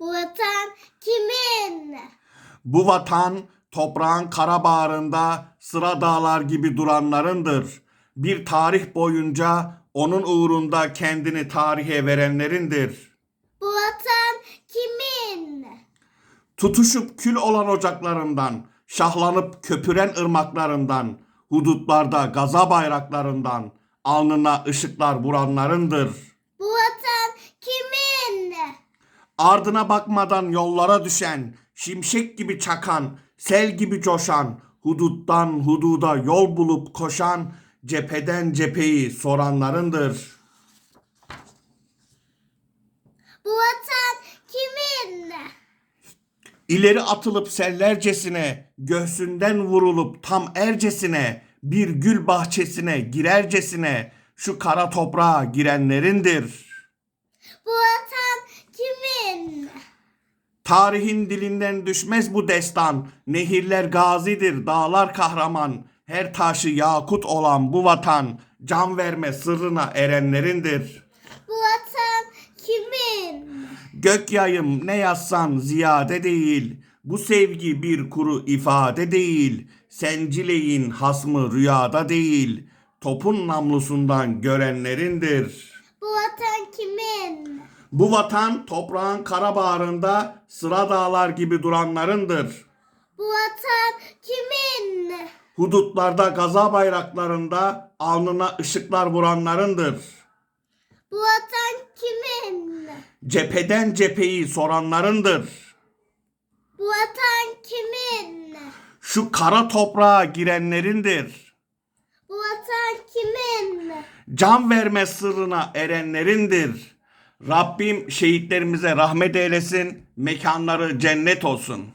Bu vatan kimin? Bu vatan toprağın kara bağrında sıra dağlar gibi duranlarındır. Bir tarih boyunca onun uğrunda kendini tarihe verenlerindir. Bu vatan kimin? Tutuşup kül olan ocaklarından, şahlanıp köpüren ırmaklarından, hudutlarda gaza bayraklarından, alnına ışıklar vuranlarındır. Bu vatan kimin? Ardına bakmadan yollara düşen, şimşek gibi çakan, sel gibi coşan, huduttan hududa yol bulup koşan, cepheden cepheyi soranlarındır. Bu vatan kimin? İleri atılıp sellercesine, göğsünden vurulup tam ercesine, bir gül bahçesine girercesine, şu kara toprağa girenlerindir. Bu vatan kimin? Tarihin dilinden düşmez bu destan. Nehirler gazidir, dağlar kahraman. Her taşı yakut olan bu vatan, can verme sırrına erenlerindir. Bu vatan kimin? Gök yayım ne yazsan ziyade değil. Bu sevgi bir kuru ifade değil. Sencileyin hasmı rüyada değil. Topun namlusundan görenlerindir. Bu vatan toprağın kara bağrında sıra dağlar gibi duranlarındır. Bu vatan kimin? Hudutlarda gaza bayraklarında alnına ışıklar vuranlarındır. Bu vatan kimin? Cepheden cepheyi soranlarındır. Bu vatan kimin? Şu kara toprağa girenlerindir. Bu vatan kimin? Can verme sırrına erenlerindir. Rabbim şehitlerimize rahmet eylesin, mekanları cennet olsun.